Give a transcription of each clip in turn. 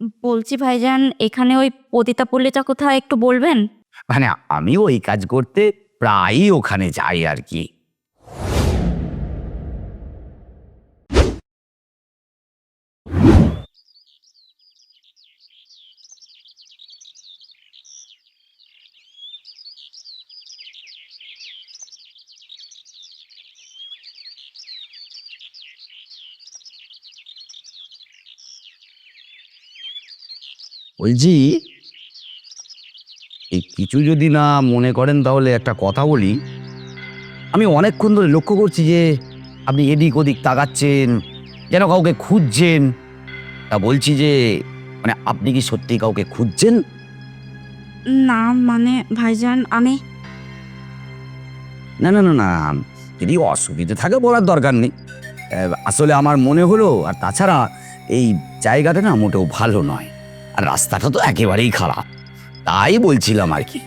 বলছি ভাইজান, এখানে ওই পতিতা পল্লীটা কোথায় একটু বলবেন? মানে আমি ওই কাজ করতে প্রায়ই ওখানে যাই আর কি। বলছি এই কিছু যদি না মনে করেন তাহলে একটা কথা বলি। আমি অনেকক্ষণ ধরে লক্ষ্য করছি যে আপনি এদিক ওদিক তাকাচ্ছেন যেন কাউকে খুঁজছেন। তা বলছি যে মানে আপনি কি সত্যি কাউকে খুঁজছেন? না মানে ভাইজান আমি না না না না যদি অসুবিধে থাকে বলার দরকার নেই। আসলে আমার মনে হলো আর তাছাড়া এই জায়গাটা না মোটেও ভালো নয়। আর রাস্তাটা তো একেবারেই খারাপ। তাই বলছিলাম আর কি।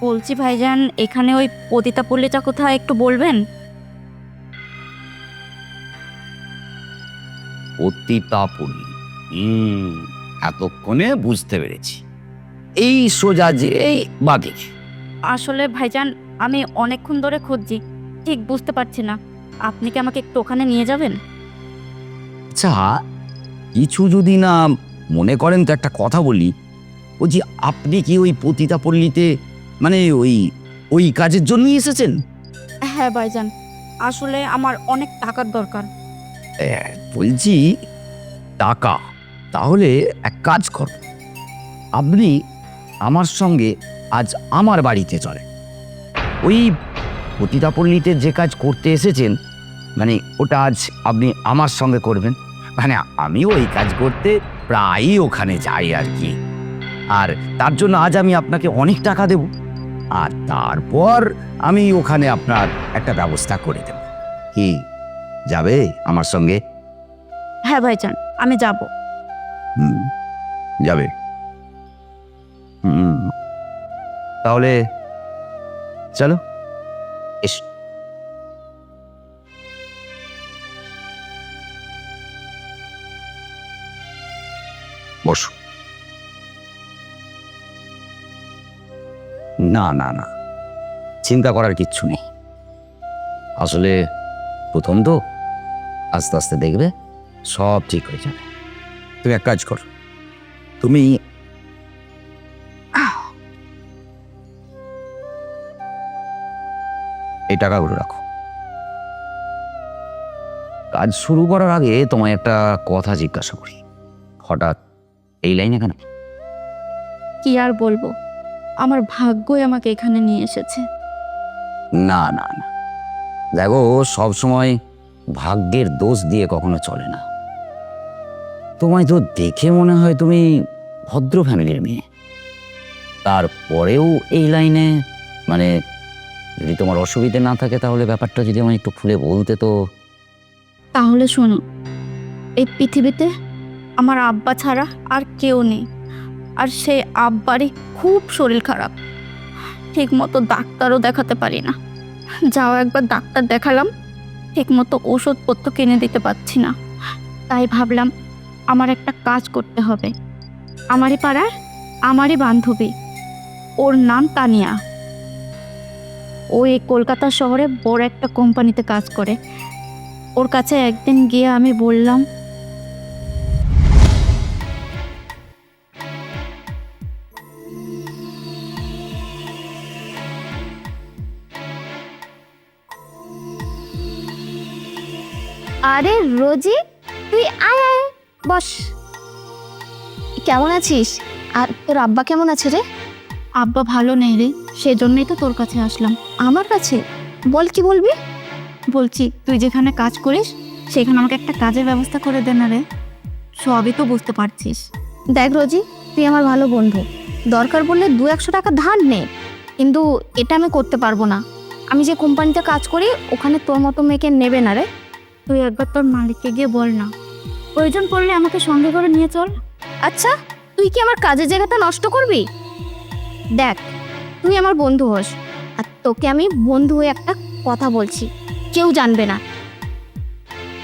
বলছি ভাইজান এখানে ওই পতিতা পল্লীটা কোথায় একটু বলবেন? পতিতাপল্লী হুম এতক্ষণে বুঝতে পেরেছি। এই সোজা যে এই বাঘে আসলে ভাইজান আমি অনেকক্ষণ ধরে খুঁজছি ঠিক বুঝতে পারছি না। আপনি কি আমাকে একটু ওখানে নিয়ে যাবেন? আচ্ছা কিছু যদি না মনে করেন তো একটা কথা বলি বলছি আপনি কি ওই পতিতা পল্লীতে মানে ওই ওই কাজের জন্যই এসেছেন? হ্যাঁ ভাইজান আসলে আমার অনেক টাকার দরকার। বলছি টাকা তাহলে এক কাজ কর। আপনি আমার সঙ্গে আজ আমার বাড়িতে চলে ওই পতিতাপল্লীতে যে কাজ করতে এসেছেন মানে ওটা আজ আপনি আমার সঙ্গে করবেন। মানে আমিও ওই কাজ করতে প্রায়ই ওখানে যাই আর কি। আর তার জন্য আজ আমি আপনাকে অনেক টাকা দেব। আর তারপর আমি ওখানে আপনার একটা ব্যবস্থা করে দেব। কি? যাবে আমার সঙ্গে? হ্যাঁ ভাইজান আমি যাব। হুম, যাবে। হুম তাহলে চলো। এস বসো। না না না। চিন্তা করার কিচ্ছু নেই। আসলে প্রথম তো আস্তে আস্তে দেখবে সব ঠিক হয়ে যাবে। তুমি এক কাজ করো। তুমি এই টাকাগুলো রাখো। কাজ শুরু করার আগে তোমায় একটা কথা জিজ্ঞাসা করি। হঠাৎ এই লাইনে কেন? কি আর বলব? আমার ভাগ্যই আমাকে এখানে নিয়ে এসেছে। না না না। দেখো সব সময় ভাগ্যের দোষ দিয়ে কখনো চলে না। তোমায় তো দেখে মনে হয় তুমি ভদ্র ফ্যামিলির মেয়ে। তারপরেও এই লাইনে মানে যদি তোমার অসুবিধে না থাকে তাহলে ব্যাপারটা যদি আমায় একটু খুলে বলতে তো। তাহলে শোনো এই পৃথিবীতে আমার আব্বা ছাড়া আর কেউ নেই। আর সেই আব্বারই খুব শরীর খারাপ। ঠিক মতো ডাক্তারও দেখাতে পারি না। যাও একবার ডাক্তার দেখালাম ঠিক মতো ওষুধপত্র কিনে দিতে পারছি না। তাই ভাবলাম, আমার একটা কাজ করতে হবে। আমারই পাড়ার, আমারই বান্ধবী। ওর নাম তানিয়া। ও এই কলকাতা শহরে বড় একটা কোম্পানিতে কাজ করে। ওর কাছে একদিন গিয়ে আমি বললাম আরে রোজি তুই আয় আয় বস। কেমন আছিস? আর তোর আব্বা কেমন আছে রে? আব্বা ভালো নেই রে সেজন্যই তো তোর কাছে আসলাম। আমার কাছে? বল কি বলবি? বলছি তুই যেখানে কাজ করিস সেখানে আমাকে একটা কাজের ব্যবস্থা করে দে না রে। সবই তো বুঝতে পারছিস। দেখ রোজি তুই আমার ভালো বন্ধু। দরকার পড়লে দু একশো টাকা ধার নে। কিন্তু এটা আমি করতে পারব না। আমি যে কোম্পানিতে কাজ করি ওখানে তোর মতো মেয়েকে নেবে না রে। তুই একবার তোর মালিককে গিয়ে বল না। প্রয়োজন পড়লে আমাকে সঙ্গে করে নিয়ে চল। আচ্ছা তুই কি আমার কাজের জায়গাটা নষ্ট করবি? দেখ তুই আমার বন্ধু হোস আর তোকে আমি বন্ধু হয়ে একটা কথা বলছি কেউ জানবে না।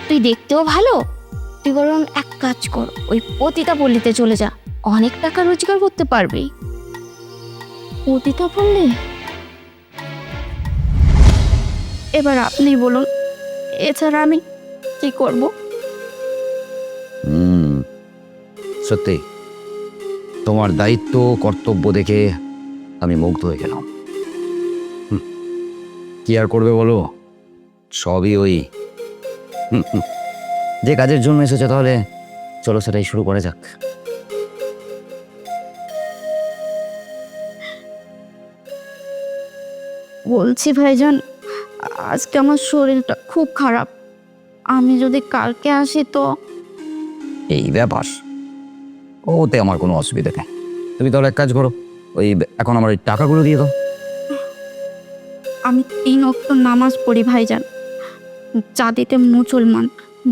তুই দেখতেও ভালো তুই বরং এক কাজ কর ওই পতিতা পল্লীতে চলে যা অনেক টাকা রোজগার করতে পারবি। পতিতা বললে এবার আপনি বলুন এছাড়া আমি কি করব? হুম সত্যি। তোমার দায়িত্ব কর্তব্য দেখে আমি মুগ্ধ হয়ে গেলাম। কি আর করবে বলো? সবই ওই। যে কাজের জন্য এসেছে তাহলে চলো সেটাই শুরু করে যাক। বলছি ভাইজান আজকে আমার শরীরটা খুব খারাপ। আমি যদি কালকে আসি তো? এই ব্যাপার। ওতে আমার কোনো অসুবিধা নেই। তুমি তাহলে এক কাজ করো ওই এখন আমার ওই টাকাগুলো দিয়ে দাও। আমি তিন অক্ত নামাজ পড়ি ভাইজান। জাতিতে মুসলমান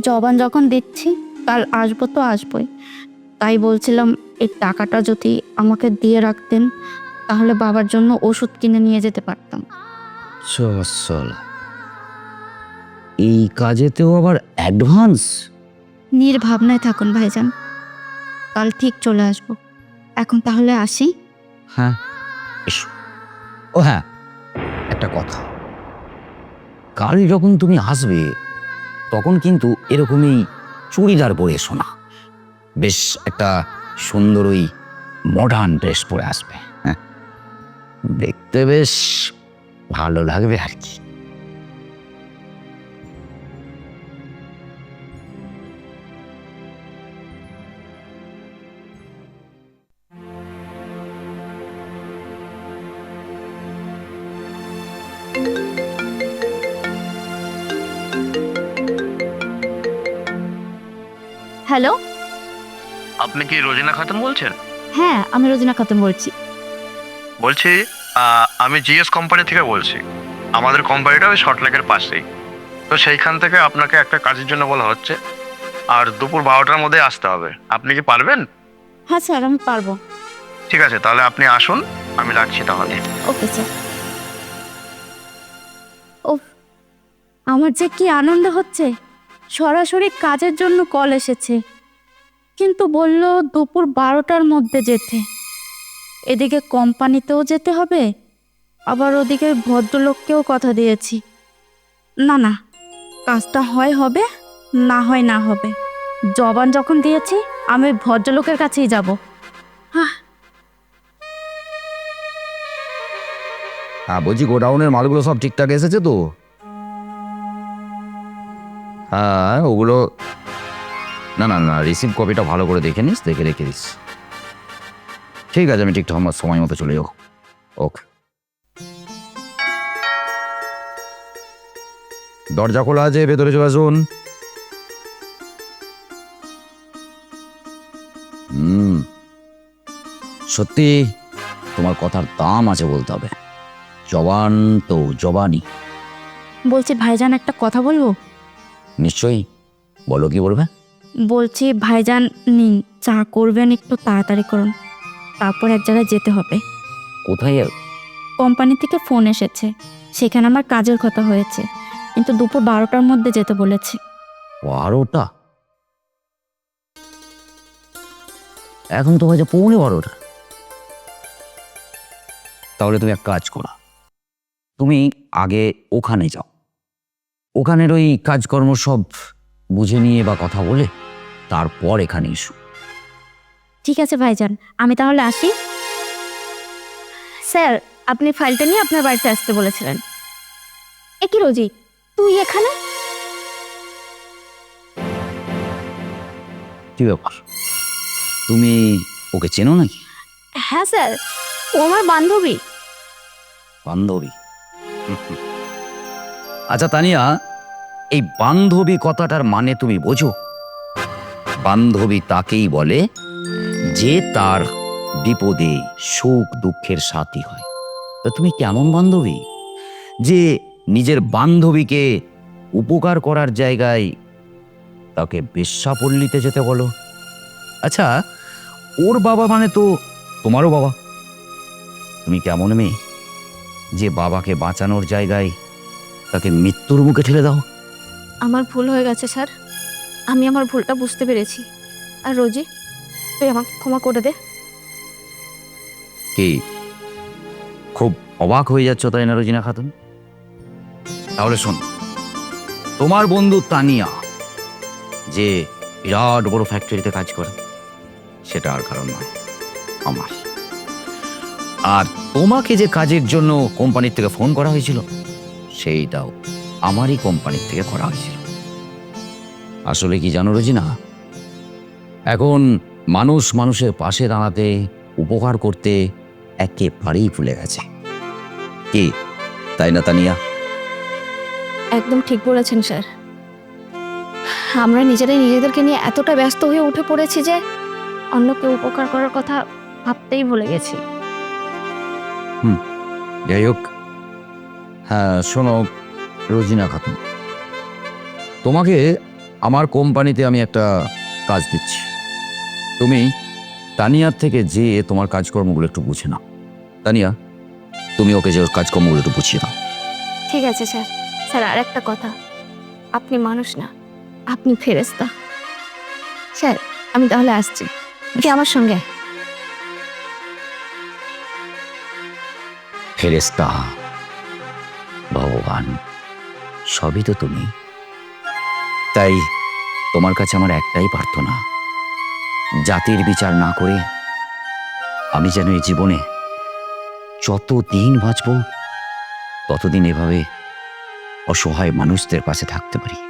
জবান যখন দিচ্ছি কাল আসব তো আসবই। তাই বলছিলাম এই টাকাটা যদি আমাকে দিয়ে রাখতেন তাহলে বাবার জন্য ওষুধ কিনে নিয়ে যেতে পারতাম। চল এই কাজেতেও আবার অ্যাডভান্স? নির্ভাবনায় থাকুন ভাইজান। কাল ঠিক চলে আসব। এখন তাহলে আসি। হ্যাঁ এসো। ও হ্যাঁ একটা কথা। কাল যখন তুমি আসবে তখন কিন্তু এরকমই চুড়িদার পরে এসো না। বেশ একটা সুন্দর ওই মডার্ন ড্রেস পরে আসবে হ্যাঁ। দেখতে বেশ ভালো লাগবে আর কি। হ্যালো? আপনি কি রোজিনা খাতুন বলছেন? হ্যাঁ আমি রোজিনা খাতুন বলছি। বলছি আহ, আমি জিএস কোম্পানি থেকে বলছি। আমাদের কোম্পানিটা ওই শর্ট লেকের পাশেই। তো সেইখান থেকে আপনাকে একটা কাজের জন্য বলা হচ্ছে। আর দুপুর বারোটার মধ্যে আসতে হবে। আপনি কি পারবেন? হ্যাঁ স্যার আমি পারব। ঠিক আছে তাহলে আপনি আসুন আমি রাখছি তাহলে। Okay sir. ও আমার যে কি আনন্দ হচ্ছে। সরাসরি কাজের জন্য কল এসেছে। কিন্তু বলল দুপুর বারোটার মধ্যে যেতে। এদিকে কোম্পানিতেও যেতে হবে আবার ওদিকে ভদ্রলোককেও কথা দিয়েছি। না না কাজটা হয় হবে না হয় না হবে। জবান যখন দিয়েছি আমি ভদ্রলোকের কাছেই যাব। হ্যাঁ হ্যাঁ বলছি গোডাউনের মালগুলো সব ঠিকঠাক এসেছে তো? ওগুলো না না না রিসিভ কপিটা ভালো করে দেখে নিস, দেখে রেখে দিস। ঠিক আছে, আমি ঠিকঠাক আমার সময় মতো চলে যাব। ওকে। দরজা খোলা আছে, ভেতরে চলে আসুন। হুম। সত্যি, তোমার কথার দাম আছে বলতে হবে। জবান তো জবানি বলছি, ভাইজান, একটা কথা বলব? নিশ্চয়ই। বলো কি বলবে? বলছি ভাইজান নিন চা করবেন একটু তাড়াতাড়ি করুন। তারপর এক জায়গায় যেতে হবে। কোথায় কোম্পানি থেকে ফোন এসেছে। সেখানে আমার কাজের কথা হয়েছে। কিন্তু দুপুর বারোটার মধ্যে যেতে বলেছে। বারোটা? এখন তো বাজে পৌনে বারোটা। তাহলে তুমি এক কাজ করো। তুমি আগে ওখানে যাও। ওখানের ওই কাজকর্ম সব বুঝে নিয়ে বা কথা বলে তারপর এখানে এসো। ঠিক আছে ভাইজান আমি তাহলে আসি। স্যার আপনি ফাইলটা নিয়ে আপনার বাড়িতে আসতে বলেছিলেন। এ কি রোজি? তুই এখানে? কি ব্যাপার? তুমি ওকে চেনো নাকি? হ্যাঁ স্যার ও আমার বান্ধবী। বান্ধবী? আচ্ছা তানিয়া এই বান্ধবী কথাটার মানে তুমি বোঝো। বান্ধবী তাকেই বলে যে তার বিপদে সুখ দুঃখের সাথী হয়। তা তুমি কেমন বান্ধবী? যে নিজের বান্ধবীকে উপকার করার জায়গায় তাকে বেশ্যাপল্লীতে যেতে বলো। আচ্ছা ওর বাবা মানে তো তোমারও বাবা। তুমি কেমন মেয়ে? যে বাবাকে বাঁচানোর জায়গায় তাকে মৃত্যুর মুখে ঠেলে দাও। আমার ভুল হয়ে গেছে, স্যার। আমি আমার ভুলটা বুঝতে পেরেছি। আর রোজি, তুই আমাকে ক্ষমা করে দে। কি? খুব অবাক হয়ে যাচ্ছ তাই না, রোজিনা খাতুন? তাহলে শোন, তোমার বন্ধু তানিয়া যে বিরাট বড় ফ্যাক্টরিতে কাজ করে, সেটা আর কারণ নয়, আমার। আর তোমাকে যে কাজের জন্য কোম্পানির থেকে ফোন করা হয়েছিল, সেইটাও। আমারই কোম্পানির থেকে করা হয়েছিল। আসলে কি জানো রোজিনা? এখন মানুষ মানুষের পাশে দাঁড়াতে উপকার করতে একেবারেই ভুলে গেছে। কি? তাই না তানিয়া? একদম ঠিক বলেছেন স্যার। আমরা নিজেরাই নিজেদেরকে নিয়ে এতটা ব্যস্ত হয়ে উঠে পড়েছি যে অন্যকে উপকার করার কথা ভাবতেই ভুলে গেছি। যাই হোক। হ্যাঁ শোনো রোজিনা খাতুন তোমাকে আমার কোম্পানিতে আমি একটা কাজ দিচ্ছি। তুমি তানিয়ার থেকে যে তোমার কাজকর্মগুলো একটু বুঝে নাও। তানিয়া তুমি ওকে যে ওর কাজকর্মগুলো একটু বুঝিয়ে দাও। ঠিক আছে স্যার। স্যার আর একটা কথা। আপনি মানুষ না আপনি ফেরেস্তা স্যার আমি তাহলে আসছি। কি আমার সঙ্গে? ফেরেস্তা ভগবান। সবই তো তুমি। তাই তোমার কাছে আমার একটাই প্রার্থনা। জাতির বিচার না করে আমি যেন এই জীবনে যতদিন বাঁচব, ততদিন এভাবে অসহায় মানুষদের পাশে থাকতে পারি।